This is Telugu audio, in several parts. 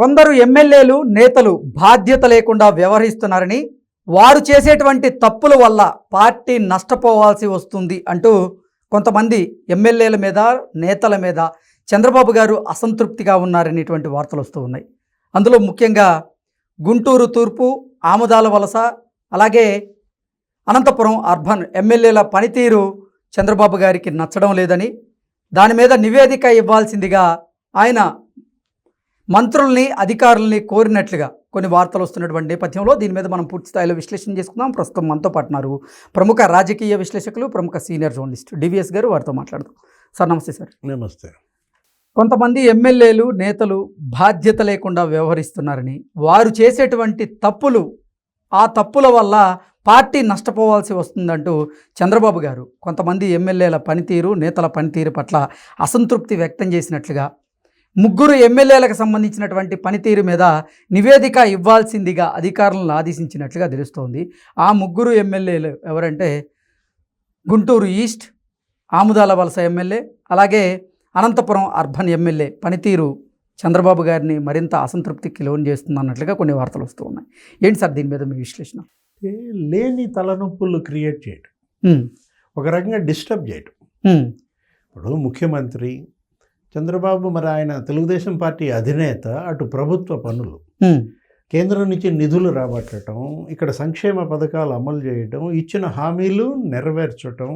కొందరు ఎమ్మెల్యేలు నేతలు బాధ్యత లేకుండా వ్యవహరిస్తున్నారని వారు చేసేటువంటి తప్పుల వల్ల పార్టీ నష్టపోవాల్సి వస్తుంది అంటూ కొంతమంది ఎమ్మెల్యేల మీద నేతల మీద చంద్రబాబు గారు అసంతృప్తిగా ఉన్నారనేటువంటి వార్తలు వస్తూ ఉన్నాయి. అందులో ముఖ్యంగా గుంటూరు తూర్పు ఆముదాల వలస అలాగే అనంతపురం అర్బన్ ఎమ్మెల్యేల పనితీరు చంద్రబాబు గారికి నచ్చడం లేదని దాని మీద నివేదిక ఇవ్వాల్సిందిగా ఆయన మంత్రుల్ని అధికారుల్ని కోరినట్లుగా కొన్ని వార్తలు వస్తున్నటువంటి నేపథ్యంలో దీని మీద మనం పూర్తి స్థాయిలో విశ్లేషణ చేసుకుందాం. ప్రస్తుతం మనతో పాటున్నారు ప్రముఖ రాజకీయ విశ్లేషకులు ప్రముఖ సీనియర్ జర్నలిస్ట్ డివిఎస్ గారు. వారితో మాట్లాడదాం. సార్ నమస్తే సార్. నమస్తే. కొంతమంది ఎమ్మెల్యేలు నేతలు బాధ్యత లేకుండా వ్యవహరిస్తున్నారని వారు చేసేటువంటి తప్పులు ఆ తప్పుల వల్ల పార్టీ నష్టపోవాల్సి వస్తుందంటూ చంద్రబాబు గారు కొంతమంది ఎమ్మెల్యేల పనితీరు నేతల పనితీరు పట్ల అసంతృప్తి వ్యక్తం చేసినట్లుగా ముగ్గురు ఎమ్మెల్యేలకు సంబంధించినటువంటి పనితీరు మీద నివేదిక ఇవ్వాల్సిందిగా అధికారులను ఆదేశించినట్లుగా తెలుస్తోంది. ఆ ముగ్గురు ఎమ్మెల్యేలు ఎవరంటే గుంటూరు ఈస్ట్ ఆముదాల వలస ఎమ్మెల్యే అలాగే అనంతపురం అర్బన్ ఎమ్మెల్యే పనితీరు చంద్రబాబు గారిని మరింత అసంతృప్తికి లోన్ చేస్తుందన్నట్లుగా కొన్ని వార్తలు వస్తూ ఉన్నాయి. ఏంటి సార్ దీని మీద మీ విశ్లేషణ? లేని తలనొప్పులు క్రియేట్ చేయటం. ఒక రకంగా డిస్టర్బ్ చేయటం. ఇప్పుడు ముఖ్యమంత్రి చంద్రబాబు మరి ఆయన తెలుగుదేశం పార్టీ అధినేత అటు ప్రభుత్వ పనులు. కేంద్రం నుంచి నిధులు రాబట్టడం ఇక్కడ సంక్షేమ పథకాలు అమలు చేయడం ఇచ్చిన హామీలు నెరవేర్చటం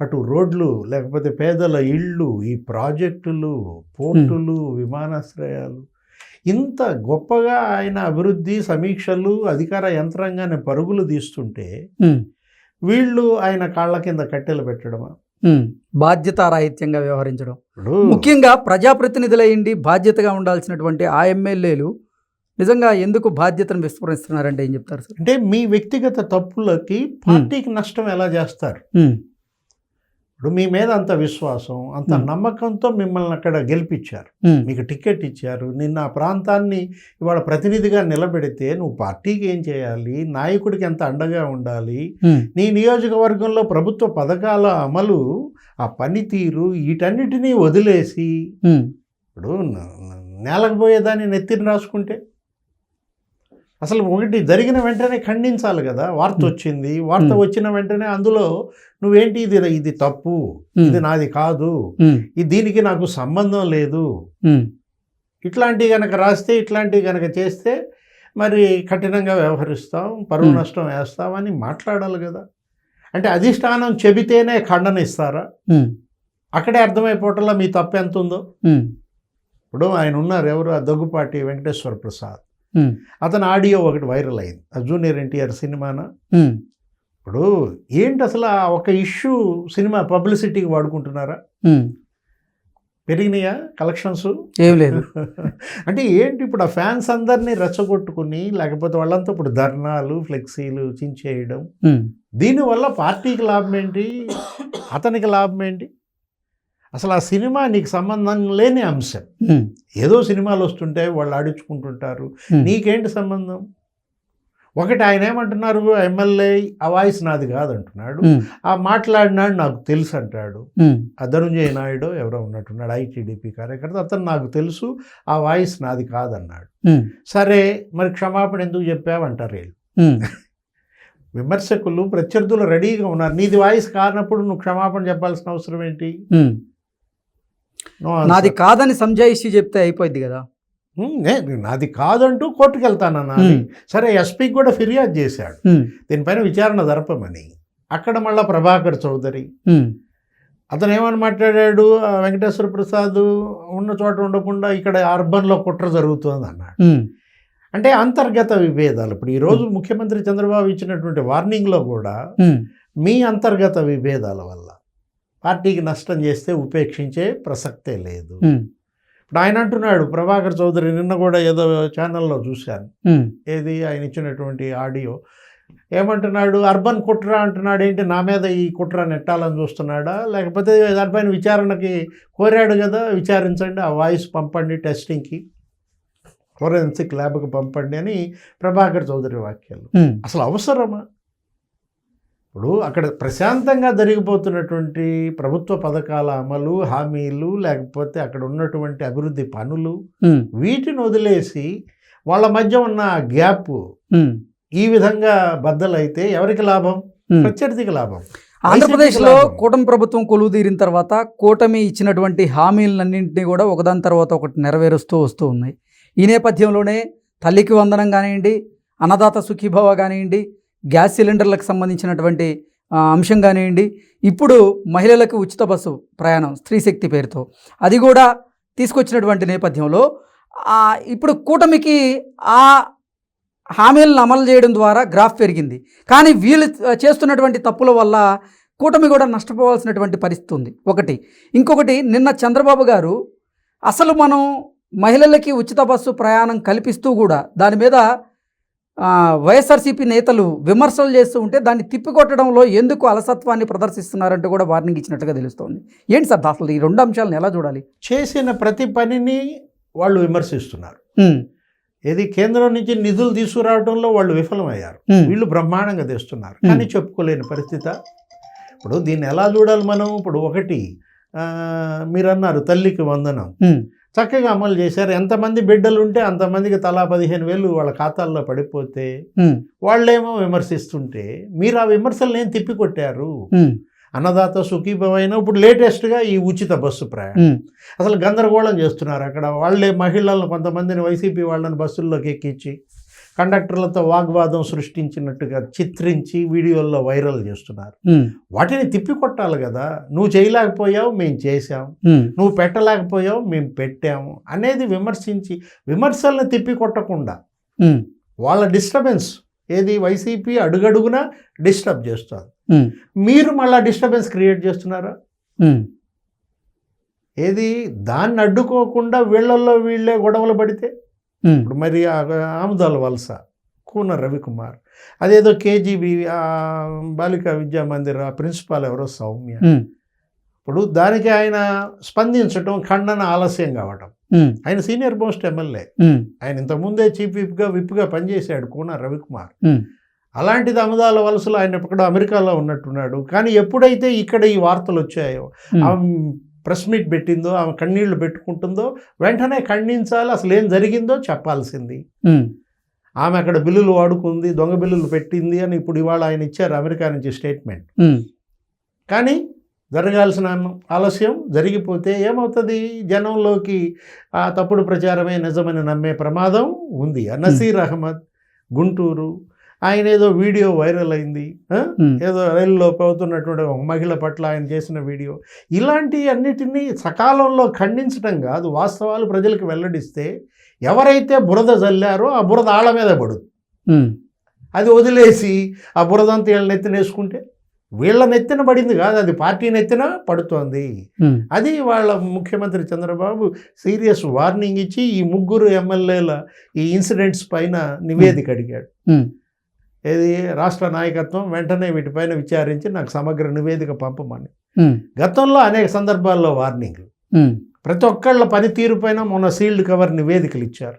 అటు రోడ్లు లేకపోతే పేదల ఇళ్ళు ఈ ప్రాజెక్టులు పోర్టులు విమానాశ్రయాలు. ఇంత గొప్పగా ఆయన అభివృద్ధి సమీక్షలు అధికార యంత్రాంగాన్ని పరుగులు తీస్తుంటే వీళ్ళు ఆయన కాళ్ళ కింద కట్టెలు పెట్టడమా. బాధ్యతారాహిత్యంగా వ్యవహరించడం. ముఖ్యంగా ప్రజాప్రతినిధులయ్యండి బాధ్యతగా ఉండాల్సినటువంటి ఆ ఎమ్మెల్యేలు నిజంగా ఎందుకు బాధ్యతను విస్మరిస్తున్నారంటే ఏం చెప్తారు సార్? అంటే మీ వ్యక్తిగత తప్పులకి పార్టీకి నష్టం ఎలా చేస్తారు? ఇప్పుడు మీ మీద అంత విశ్వాసం అంత. నమ్మకంతో మిమ్మల్ని అక్కడ గెలిపించారు. మీకు టికెట్ ఇచ్చారు. నిన్న ఆ ప్రాంతాన్ని ఇవాళ ప్రతినిధిగా నిలబెడితే నువ్వు పార్టీకి ఏం చేయాలి? నాయకుడికి ఎంత అండగా ఉండాలి? నీ నియోజకవర్గంలో ప్రభుత్వ పథకాల అమలు ఆ పనితీరు వీటన్నిటినీ వదిలేసి ఇప్పుడు నేలకు పోయేదాన్ని నెత్తిని రాసుకుంటే అసలు ఒకటి జరిగిన వెంటనే ఖండించాలి కదా. వార్త. వచ్చింది. వార్త. వచ్చిన వెంటనే అందులో నువ్వేంటి ఇది? ఇది తప్పు. ఇది నాది కాదు. దీనికి నాకు సంబంధం లేదు. ఇట్లాంటివి కనుక రాస్తే ఇట్లాంటివి కనుక చేస్తే మరి కఠినంగా వ్యవహరిస్తాం పరువు. నష్టం వేస్తామని మాట్లాడాలి కదా. అంటే అధిష్టానం చెబితేనే ఖండన ఇస్తారా? అక్కడే అర్థమైపోవటంలో మీ తప్పు ఎంత ఉందో ఇప్పుడు ఆయన ఉన్నారు ఎవరు? ఆ దగ్గుపాటి వెంకటేశ్వర ప్రసాద్. అతని ఆడియో ఒకటి వైరల్ అయింది. ఆ జూనియర్ ఎన్టీఆర్ సినిమాన? ఇప్పుడు ఏంటి అసలు ఆ ఒక ఇష్యూ సినిమా పబ్లిసిటీకి వాడుకుంటున్నారా. పెరిగినాయా కలెక్షన్స్? ఏం లేదు. అంటే ఏంటి ఇప్పుడు ఆ ఫ్యాన్స్ అందరినీ రెచ్చగొట్టుకుని లేకపోతే వాళ్ళంతా ఇప్పుడు ధర్నాలు ఫ్లెక్సీలు చించేయడం. దీనివల్ల పార్టీకి లాభం ఏంటి అతనికి లాభం ఏంటి అసలు ఆ సినిమా నీకు సంబంధం లేని అంశం. ఏదో సినిమాలు వస్తుంటాయి వాళ్ళు ఆడించుకుంటుంటారు. నీకేంటి సంబంధం? ఒకటి ఆయన ఏమంటున్నారు ఎమ్మెల్యే ఆ వాయిస్ నాది కాదంటున్నాడు. ఆ మాట్లాడినాడు నాకు తెలుసు అంటాడు. ధనుంజయ నాయుడు ఎవరో ఉన్నట్టున్నాడు ఐటీడీపీ కార్యకర్త అతను నాకు తెలుసు ఆ వాయిస్ నాది కాదన్నాడు. సరే మరి క్షమాపణ ఎందుకు చెప్పావంటారు వీళ్ళు. విమర్శకులు ప్రత్యర్థులు రెడీగా ఉన్నారు. నీది వాయిస్ కానప్పుడు నువ్వు క్షమాపణ చెప్పాల్సిన అవసరం ఏంటి. నాది కాదని సంజాయిషి చెప్తే అయిపోయింది కదా. నాది కాదంటూ కోర్టుకు వెళ్తానన్నా సరే ఎస్పీకి కూడా ఫిర్యాదు చేశాడు. దీనిపైన విచారణ జరపమని. అక్కడ మళ్ళా ప్రభాకర్ చౌదరి. అతను ఏమని మాట్లాడాడు? వెంకటేశ్వర ప్రసాద్ ఉన్న చోట ఉండకుండా ఇక్కడ అర్బన్లో కుట్ర జరుగుతుంది అన్నాడు అంటే అంతర్గత విభేదాలు. ఇప్పుడు ఈరోజు ముఖ్యమంత్రి చంద్రబాబు ఇచ్చినటువంటి వార్నింగ్లో కూడా మీ అంతర్గత విభేదాల వల్ల పార్టీకి నష్టం చేస్తే ఉపేక్షించే ప్రసక్తే లేదు. ఇప్పుడు ఆయన అంటున్నాడు ప్రభాకర్ చౌదరి నిన్న కూడా ఏదో ఛానల్లో చూశాను. ఏది? ఆయన ఇచ్చినటువంటి ఆడియో. ఏమంటున్నాడు? అర్బన్ కుట్ర అంటున్నాడు. ఏంటి? నా మీద ఈ కుట్ర నెట్టాలని చూస్తున్నాడా? లేకపోతే దానిపైన విచారణకి కోరాడు కదా విచారించండి. ఆ వాయిస్ పంపండి టెస్టింగ్కి. ఫోరెన్సిక్ ల్యాబ్కి పంపండి అని ప్రభాకర్ చౌదరి వాక్యాలు అసలు అవసరమా? ఇప్పుడు అక్కడ ప్రశాంతంగా జరిగిపోతున్నటువంటి ప్రభుత్వ పథకాల అమలు హామీలు లేకపోతే అక్కడ ఉన్నటువంటి అభివృద్ధి పనులు వీటిని వదిలేసి వాళ్ళ మధ్య ఉన్న గ్యాప్ ఈ విధంగా బద్దలైతే ఎవరికి లాభం. ప్రత్యర్థికి లాభం. ఆంధ్రప్రదేశ్లో. కూటమి ప్రభుత్వం కొలువు తీరిన తర్వాత కూటమి ఇచ్చినటువంటి హామీలన్నింటినీ కూడా ఒకదాని తర్వాత ఒకటి నెరవేరుస్తూ వస్తూ ఉన్నాయి. ఈ నేపథ్యంలోనే తల్లికి వందనం కానివ్వండి అన్నదాత సుఖీభవ కానివ్వండి గ్యాస్ సిలిండర్లకు సంబంధించినటువంటి అంశం కానివ్వండి. ఇప్పుడు మహిళలకు ఉచిత బస్సు ప్రయాణం స్త్రీశక్తి పేరుతో. అది కూడా తీసుకొచ్చినటువంటి నేపథ్యంలో ఇప్పుడు కూటమికి ఆ హామీలను అమలు చేయడం ద్వారా గ్రాఫ్ పెరిగింది. కానీ వీళ్ళు చేస్తున్నటువంటి తప్పుల వల్ల కూటమి కూడా నష్టపోవాల్సినటువంటి పరిస్థితి ఉంది. ఒకటి. ఇంకొకటి నిన్న చంద్రబాబు గారు అసలు మనం మహిళలకి ఉచిత బస్సు ప్రయాణం కల్పిస్తూ కూడా దాని మీద వైఎస్ఆర్సీపీ నేతలు విమర్శలు చేస్తూ ఉంటే దాన్ని తిప్పికొట్టడంలో ఎందుకు అలసత్వాన్ని ప్రదర్శిస్తున్నారంటూ కూడా వార్నింగ్ ఇచ్చినట్టుగా తెలుస్తోంది. ఏంటి సార్ అసలు ఈ రెండు అంశాలను ఎలా చూడాలి? చేసిన ప్రతి పనిని వాళ్ళు విమర్శిస్తున్నారు. ఏది కేంద్రం నుంచి నిధులు తీసుకురావడంలో వాళ్ళు విఫలమయ్యారు. వీళ్ళు బ్రహ్మాండంగా తెస్తున్నారు కానీ చెప్పుకోలేని పరిస్థితి. ఇప్పుడు దీన్ని ఎలా చూడాలి మనం? ఇప్పుడు ఒకటి మీరు అన్నారు తల్లికి వందనం. చక్కగా అమలు చేశారు. ఎంతమంది బిడ్డలు ఉంటే అంతమందికి తలా పదిహేను వేలు వాళ్ళ ఖాతాల్లో పడిపోతే వాళ్ళేమో విమర్శిస్తుంటే మీరు ఆ విమర్శలు ఏం తిప్పికొట్టారు. అన్నదాత సుఖీభమైన ఇప్పుడు లేటెస్ట్గా ఈ ఉచిత బస్సు ప్రయాణం. అసలు గందరగోళం చేస్తున్నారు అక్కడ. వాళ్ళే మహిళలను కొంతమందిని వైసీపీ వాళ్ళని బస్సుల్లోకి ఎక్కించి కండక్టర్లతో వాగ్వాదం సృష్టించినట్టుగా చిత్రించి వీడియోల్లో వైరల్ చేస్తున్నారు. వాటిని తిప్పికొట్టాలి కదా. నువ్వు చేయలేకపోయావు మేము ఉమ్, నువ్వు పెట్టలేకపోయావు మేము పెట్టాము అనేది విమర్శించి విమర్శలను తిప్పికొట్టకుండా వాళ్ళ డిస్టర్బెన్స్ ఏది? వైసీపీ అడుగడుగునా డిస్టర్బ్ చేస్తుంది. మీరు మళ్ళీ డిస్టర్బెన్స్ క్రియేట్ చేస్తున్నారా? ఏది? దాన్ని అడ్డుకోకుండా వీళ్ళల్లో వీళ్ళే గొడవలు పడితే? ఇప్పుడు మరి ఆముదాల వలస కూన రవికుమార్ అదేదో కేజీబీ బాలికా విద్యా మందిర్ ఆ ప్రిన్సిపాల్ ఎవరో సౌమ్య. ఇప్పుడు దానికి ఆయన స్పందించటం ఖండన ఆలస్యం కావటం. ఆయన సీనియర్ మోస్ట్ ఎమ్మెల్యే. ఆయన ఇంతకుముందే చీఫ్ విప్గా విప్గా పనిచేశాడు కూన రవికుమార్. అలాంటిది అమదాల వలసలో ఆయన ఎక్కడో అమెరికాలో ఉన్నట్టున్నాడు. కానీ ఎప్పుడైతే ఇక్కడ ఈ వార్తలు వచ్చాయో ప్రెస్ మీట్ పెట్టిందో ఆమె కన్నీళ్ళు పెట్టుకుంటుందో వెంటనే ఖండించాలి అసలు ఏం జరిగిందో చెప్పాల్సింది. ఆమె అక్కడ బిల్లులు వాడుకుంది దొంగ బిల్లులు పెట్టింది అని ఇప్పుడు ఇవాళ ఆయన ఇచ్చారు అమెరికా నుంచి స్టేట్మెంట్. కానీ జరగాల్సిన ఆలస్యం జరిగిపోతే ఏమవుతుంది? జనంలోకి ఆ తప్పుడు ప్రచారమే నిజమని నమ్మే ప్రమాదం ఉంది. ఆ నసీర్ అహ్మద్ గుంటూరు ఆయన ఏదో వీడియో వైరల్ అయింది ఏదో రైల్లో పోతున్నటువంటి ఒక మహిళ పట్ల ఆయన చేసిన వీడియో. ఇలాంటి అన్నిటినీ సకాలంలో ఖండించడం కాదు. వాస్తవాలు ప్రజలకు వెల్లడిస్తే ఎవరైతే బురద జల్లారో ఆ బురద ఆళ్ళ మీద పడుతుంది అది వదిలేసి ఆ బురదంతా వీళ్ళ నెత్తిన వేసుకుంటే వీళ్ళ నెత్తిన పడింది కాదు. అది పార్టీ నెత్తిన పడుతోంది. అది వాళ్ళ ముఖ్యమంత్రి చంద్రబాబు సీరియస్ వార్నింగ్ ఇచ్చి ఈ ముగ్గురు ఎమ్మెల్యేల ఈ ఇన్సిడెంట్స్ పైన నివేదిక అడిగాడు. ఏది? రాష్ట్ర నాయకత్వం వెంటనే వీటిపైన విచారించి నాకు సమగ్ర నివేదిక పంపమని. గతంలో అనేక సందర్భాల్లో వార్నింగ్లు. ప్రతి ఒక్కళ్ళ పనితీరు పైన మొన్న సీల్డ్ కవర్ నివేదికలు ఇచ్చారు.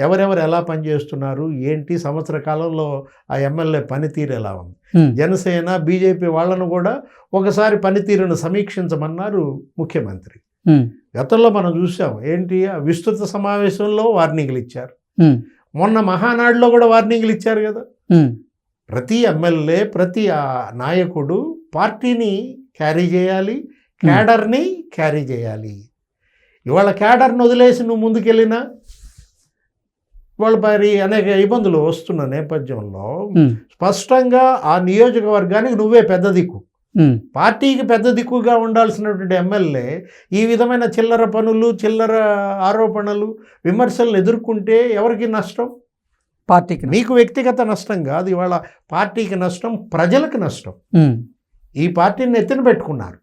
ఎవరెవరు ఎలా పనిచేస్తున్నారు? ఏంటి? సంవత్సర కాలంలో ఆ ఎమ్మెల్యే పనితీరు ఎలా ఉంది? జనసేన బీజేపీ వాళ్ళను కూడా ఒకసారి పనితీరును సమీక్షించమన్నారు ముఖ్యమంత్రి. గతంలో మనం చూసాం ఏంటి? ఆ విస్తృత సమావేశంలో వార్నింగ్లు ఇచ్చారు. మొన్న మహానాడులో కూడా వార్నింగ్లు ఇచ్చారు కదా. ప్రతి ఎమ్మెల్యే ప్రతి ఆ నాయకుడు పార్టీని క్యారీ చేయాలి క్యాడర్ని క్యారీ చేయాలి. ఇవాళ క్యాడర్ని వదిలేసి నువ్వు ముందుకెళ్ళినా? వాళ్ళ మరి అనేక ఇబ్బందులు వస్తున్న నేపథ్యంలో స్పష్టంగా ఆ నియోజకవర్గానికి నువ్వే పెద్ద దిక్కు. పార్టీకి పెద్ద దిక్కుగా ఉండాల్సినటువంటి ఎమ్మెల్యే ఈ విధమైన చిల్లర పనులు చిల్లర ఆరోపణలు విమర్శలను ఎదుర్కొంటే ఎవరికి నష్టం? పార్టీకి మీకు వ్యక్తిగత నష్టం కాదు ఇవాళ పార్టీకి నష్టం ప్రజలకు నష్టం. ఈ పార్టీని ఎత్తిన పెట్టుకున్నారు.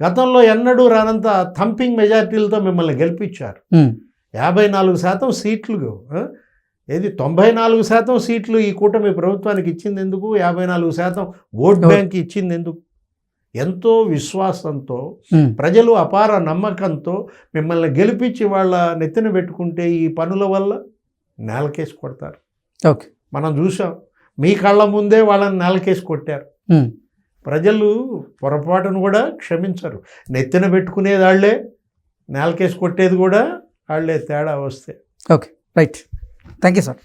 గతంలో ఎన్నడూ రానంత థంపింగ్ మెజారిటీలతో మిమ్మల్ని గెలిపించారు. యాభై నాలుగు శాతం సీట్లు? ఏది తొంభై నాలుగు శాతం సీట్లు ఈ కూటమి ప్రభుత్వానికి ఇచ్చింది ఎందుకు? యాభై నాలుగు శాతం ఓట్ బ్యాంక్ ఇచ్చింది ఎందుకు? ఎంతో విశ్వాసంతో ప్రజలు అపార నమ్మకంతో మిమ్మల్ని గెలిపించి వాళ్ళ నెత్తిన పెట్టుకుంటే ఈ పనుల వల్ల నేలకేసి కొడతారు. ఓకే. మనం చూసాం మీ కళ్ళ ముందే వాళ్ళని నెలకేసి కొట్టారు. ప్రజలు పొరపాటును కూడా క్షమించరు. నెత్తిన పెట్టుకునేది వాళ్ళే నేలకేసి కొట్టేది కూడా వాళ్ళే తేడా వస్తే. Okay right. Thank you sir.